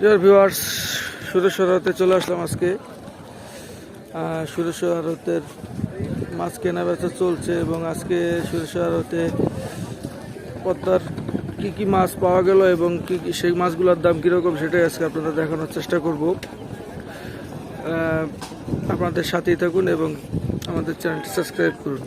Viewers Sureshwar আড়তে চলে আসলাম আজকে। সুরেশ্বর আড়তের মাছ কেনা বেচা চলছে এবং আজকে সুরেশ্বর আড়তে পদ্মার কী কী মাছ পাওয়া গেল এবং কী কী সেই মাছগুলোর দাম কীরকম সেটাই আজকে আপনাদের দেখানোর চেষ্টা করব। আপনাদের সাথেই থাকুন এবং আমাদের চ্যানেলটি সাবস্ক্রাইব করুন।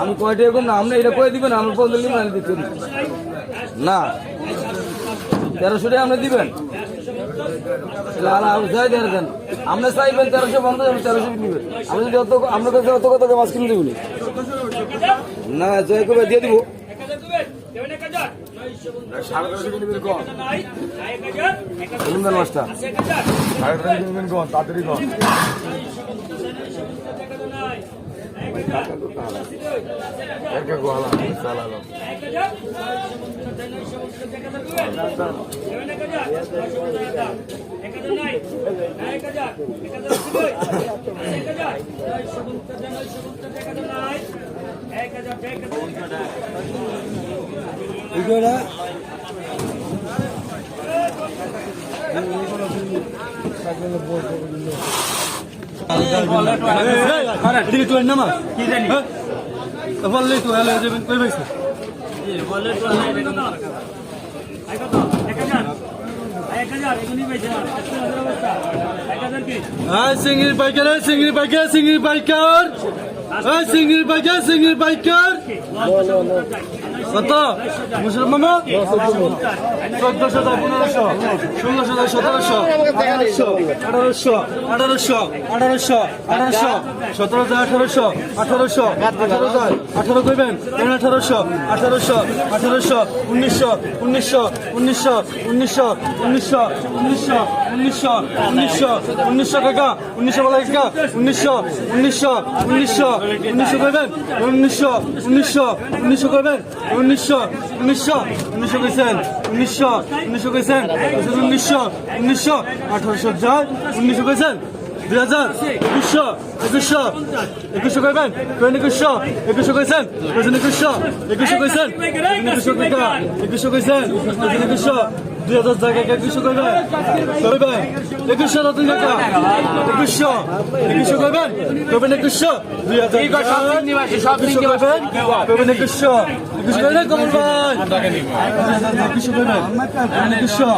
আমি কয়টা এরকম না আপনি এটা করে দিবেন আমি পনেরো দিন মানে দিতে না, তেরোশো টাকা আপনি দিবেন। আপনি চাইবেন তেরোশো বন্ধ আমি তেরোশো দিবেন। আমি যদি অত আপনার কাছে অত কথা মাছ কিনে দেবনি না জয় করে দিয়ে দিব। সাড়ে কন রমজান মাসটা তাড়াতাড়ি এক হাজার। ভিডিওটা বললেই তো হলে যাবেন কই পাইছে বললে তো হলে এটা না এটা তো এটা সিঙ্গির বাইকার সিঙ্গির বাইকার। সিঙ্গির বাইকার সিঙ্গির বাইকার সিঙ্গির বাইকার। কত? মুসলমান? চোদ্দশো পনেরোশো ষোলোশো সতেরোশো আঠারোশো আঠারোশো আঠারোশো আঠারোশো সতেরো হাজার আঠারোশো আঠারোশো আঠারো হাজার আঠারো করবেন আঠারোশো আঠারোশো আঠারোশো উনিশশো উনিশশো উনিশশো উনিশশো উনিশশো উনিশশো উনিশশো উনিশশো উনিশশো টাকা উনিশশো বলা টাকা উনিশশো উনিশশো উনিশশো উনিশশো করবেন উনিশশো উনিশশো উনিশশো করবেন উনিশশো উনিশশো উনিশশো কইছেন উনিশশো উনিশশো কইছেন? উনিশশো উনিশশো আঠারোশো জয় উনিশশো কইছেন? দুই হাজার একুশশো একুশশো একুশশো করবেন কইন একুশশো একুশশো কইছেন কইছেন একুশশো একুশশো কইছেন একুশশো টাকা একুশশো কইছেন কইছেন একুশশো দুই হাজার জায়গায় একুশশো করবেন করবেন একুশশো নতুন টাকা একুশশো একুশশো করবেন করবেন একুশশো দুই হাজার একুশশো করবেন করবেন একুশশো একুশশো করবেন কমল একুশশো করবেন করবেন একুশশো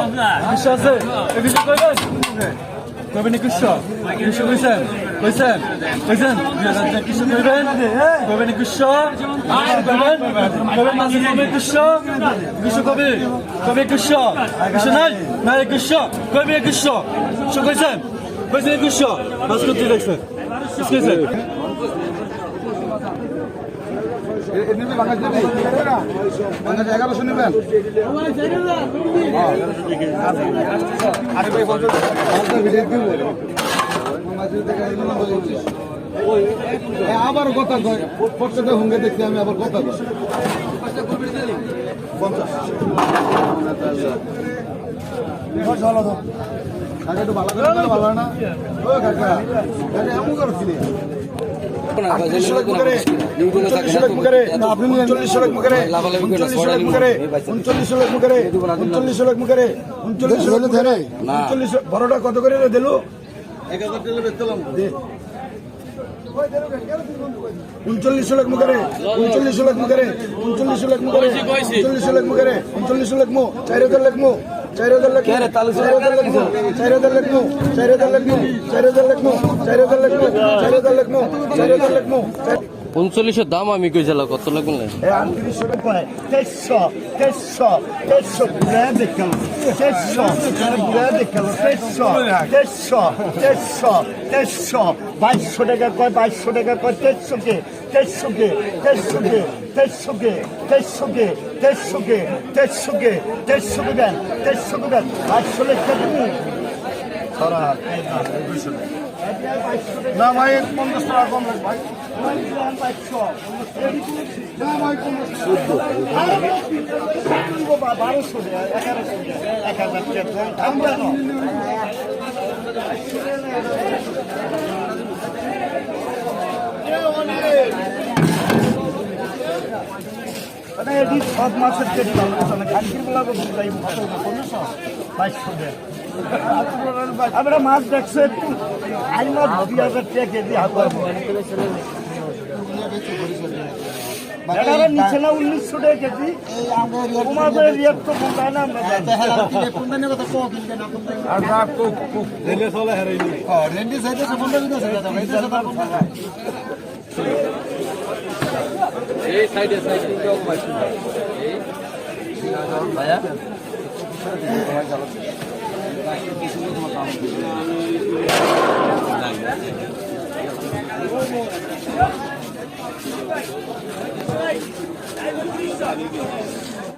একুশশো আছে একুশশো করবেন কবেন কৃষ্ণ কৃষ্ণ কইছেন কইছেন কইছেন কৃষ্ণ কইবেন কবেন কৃষ্ণ কবেন কবেন মাঝে কবে কৃষ্ণ কৃষ্ণ কবে? কবে কৃষ্ণ কৃষ্ণ নাই? নাই কৃষ্ণ কবে কৃষ্ণ কৃষ্ণ কইছেন কইছেন কৃষ্ণ বাস দেখছেন? কৃষ্ণ এগারোশো নেবেন? আবার কথা কয় হুঙ্গে দেখছি আমি আবার কথা কয়। পঞ্চাশ। কাকা একটু ভালো করে ভালো না? ও কাকা কাকা এমন করছিলি বড়টা কত করে দিল উনচল্লিশ লাখ মুখে উনচল্লিশ লাখ মুখে উনচল্লিশ লাখ মুখে উনচল্লিশ লাখ মুখে উনচল্লিশ লাখ মু চার হাজার লাখ মু চার হাজার লাখ। উনচল্লিশের দাম আমি কইছিলাম কত লাগবে বাইশশো টাকা কয় বাইশশো টাকা কয় কে কে কে কে কে কে কে কে দেন কে দেন লেখা তুমি ছড়া না ভাই পঞ্চাশ টাকা কম রাখ ভাই বারোশো এগারোশো এক হাজার টাকা মানে এটি সব মাসের কেজি মানে খানকিরগুলা বুঝাই পনেরোশো বাইশশো আমরা মাছ দেখছ একটু আই মাছ দুই হাজার টাকা কেজি হাত এটারা নিচে না উনিশশো টাকা কেজি? তোমাদের রেট তো কোনটায় না আমরা। এই সাইডে সাইডে ভাইয়া